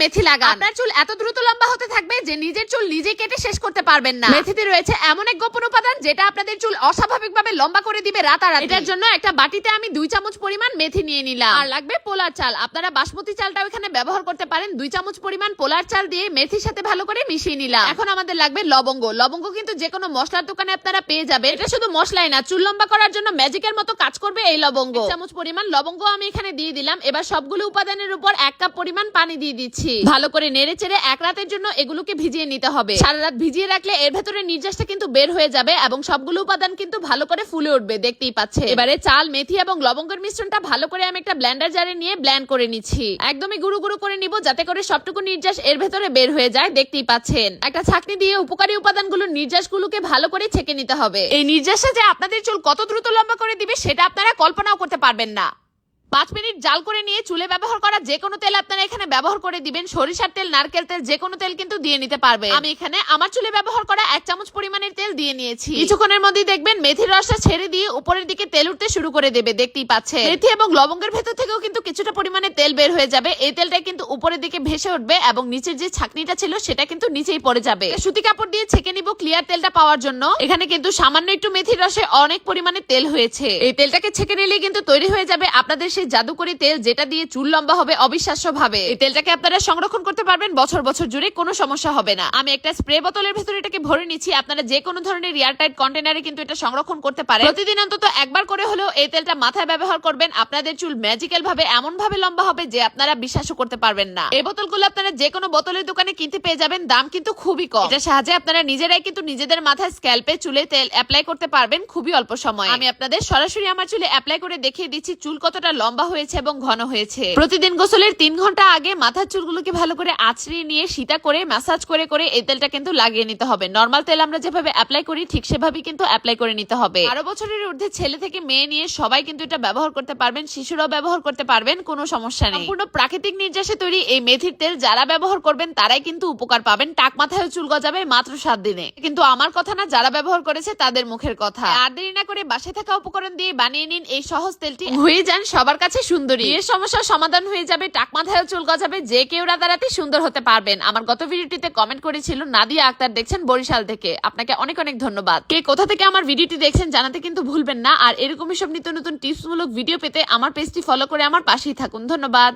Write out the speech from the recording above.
মেথি লাগান। আপনার চুল এত দ্রুত লম্বা হতে থাকবে যে নিজের চুল নিজে কেটে শেষ করতে পারবেন না। মেথিতে রয়েছে এমন এক গোপন উপাদান যেটা আপনাদের চুল অস্বাভাবিকভাবে লম্বা করে দিবে রাতারাতি। এটার জন্য একটা বাটিতে আমি দুই চামচ পরিমাণ মেথি নিয়ে নিলাম। আর লাগবে পোলার চাল। আপনারা বাসমতি চালটাও এখানে ব্যবহার করতে পারেন। দুই চামচ পরিমাণ পোলার চাল দিয়ে মেথির সাথে ভালো করে মিশিয়ে নিলাম। এখন আমাদের লাগবে লবঙ্গ। লবঙ্গ কিন্তু যে কোনো মশলার দোকানে আপনারা পেয়ে যাবেন। এটা শুধু মশলাই না চুল লম্বা করার জন্য ম্যাজিকের মতো কাজ করবে এই লবঙ্গ। এক চামচ পরিমাণ লবঙ্গ আমি এখানে দিয়ে দিলাম। এবার সবগুলো উপাদানের উপর এক কাপ পরিমাণ পানি দিয়ে দিচ্ছি। ভালো করে নেড়ে চেড়ে এক রাতের জন্য এগুলোকে ভিজিয়ে নিতে হবে। সারা রাত ভিজিয়ে রাখলে এর ভেতরে নির্যাসটা কিন্তু বের হয়ে যাবে এবং সবগুলো উপাদান কিন্তু ভালো করে ফুলে উঠবে, দেখতেই পাচ্ছে এবারে চাল, মেথি এবং লবঙ্গের মিশ্রণটা ভালো করে আমি একটা ব্ল্যান্ডার জারে নিয়ে ব্লেন্ড করে নিচ্ছি। একদমই গুঁড়ো গুঁড়ো করে নিব যাতে করে সবটুকু নির্যাস এর ভেতরে বের হয়ে যায়, দেখতেই পাচ্ছেন। একটা ছাকনি দিয়ে উপকারী উপাদানগুলোর নির্যাসগুলোকে ভালো করে ছেঁকে নিতে হবে। এই নির্যাসটা যে আপনাদের চুল কত দ্রুত লম্বা করে দিবে, সেটা আপনারা কল্পনাও করতে পারবেন না। পাঁচ মিনিট জাল করে নিয়ে চুলে ব্যবহার করা যে কোনো তেল আপনারা এখানে ব্যবহার করে দিবেন। সরিষার তেল, নারকেল তেল যে কোনো তেল কিন্তু দিয়ে নিতে পারবে। আমি এখানে আমার চুলে ব্যবহার করা এক চামচ পরিমাণের তেল দিয়ে নিয়েছি। কিছুক্ষণের মধ্যেই দেখবেন মেথির রসটা ছেড়ে দিয়ে উপরের দিকে তেল উঠতে শুরু করে দেবে, দেখতেই পাচ্ছে মেথি এবং লবঙ্গের ভেতর থেকেও কিন্তু কিছুটা পরিমাণে তেল বের হয়ে যাবে। এই তেলটা কিন্তু উপরের দিকে ভেসে উঠবে এবং নিচের যে ছাকনিটা ছিল সেটা কিন্তু নিচেই পড়ে যাবে। সুতি কাপড় দিয়ে ছেঁকে নিব ক্লিয়ার তেলটা পাওয়ার জন্য। এখানে কিন্তু সামান্য একটু মেথির রসে অনেক পরিমাণে তেল হয়েছে। এই তেলটাকে ছেঁকে নিলে কিন্তু তৈরি হয়ে যাবে আপনাদের সেই জাদুকরি তেল যেটা দিয়ে চুল লম্বা হবে অবিশ্বাস্য ভাবে এই তেলটাকে আপনারা সংরক্ষণ করতে পারবেন, বছর বছর জুড়ে কোনো সমস্যা হবে না। আমি একটা স্প্রে বোতলের ভেতরে এটাকে ভরে নিচ্ছি, আপনারা যে কোনো ধরনের এয়ারটাইট কন্টেনারে কিন্তু এটা সংরক্ষণ করতে পারেন। প্রতিদিন অন্তত একবার করে হলেও এই তেলটা মাথায় ব্যবহার করবেন, আপনাদের চুল ম্যাজিক্যাল ভাবে এমন ভাবে লম্বা হবে যে আপনারা বিশ্বাসও করতে পারবেন না। এই বোতলগুলো আপনারা যে কোনো বোতলের দোকানে কিনতে পেয়ে যাবেন, দাম কিন্তু খুবই কম। এটার সাহায্যে আপনারা নিজেরাই কিন্তু নিজেদের মাথায় স্ক্যাল্পে চুলে তেল অ্যাপ্লাই করতে পারবেন খুবই অল্প সময়। আমি আপনাদের সরাসরি আমার চুলে অ্যাপ্লাই করে দেখিয়ে দিচ্ছি চুল কতটা লম্বা হয়েছে এবং ঘন হয়েছে। প্রতিদিন গোসলের তিন ঘণ্টা আগে মাথার চুলগুলোকে ভালো করে আছড়িয়ে নিয়ে সীতা করে ম্যাসাজ করে করে এই তেলটা কিন্তু লাগিয়ে নিতে হবে। নর্মাল তেল আমরা যেভাবে অ্যাপ্লাই করি ঠিক সেভাবেই কিন্তু অ্যাপ্লাই করে নিতে হবে। বারো বছরের ঊর্ধ্বে ছেলে থেকে মেয়ে নিয়ে সবাই কিন্তু এটা ব্যবহার করতে পারবেন শিশুরাও ব্যবহার করতে পারবেন কোনো সমস্যা নেই। সম্পূর্ণ প্রাকৃতিক নির্যাসে তৈরি এই মেথির তেল যারা ব্যবহার করবেন তারাই কিন্তু উপকার পাবেন। টাক মাথায় চুল গজাবে মাত্র সাত দিনে। কিন্তু আমার কথা না যারা ব্যবহার করেছে তাদের মুখের কথা। আর দেরি না করে বাসে থাকা উপকরণ দিয়ে বানিয়ে নিন এই সহজ তেলটি। হয়ে যান সবার কাছে সুন্দরী। এর সমস্যার সমাধান হয়ে যাবে, টাক মাথায় চুল গজাবে, যে কেউ রাতারাতি সুন্দর হতে পারবেন। আমার গত ভিডিওটিতে কমেন্ট করেছিল, নাদিয়া আক্তার দেখছেন বরিশাল থেকে। আপনাকে অনেক অনেক ধন্যবাদ। কে কোথা থেকে আমার ভিডিওটি দেখছেন জানাতে কিন্তু ভুলবেন না, আর এরকমই সব নিত্য নতুন টিপস মূলক ভিডিও পেতে আমার পেজটি ফলো করে আমার পাশেই থাকুন। ধন্যবাদ।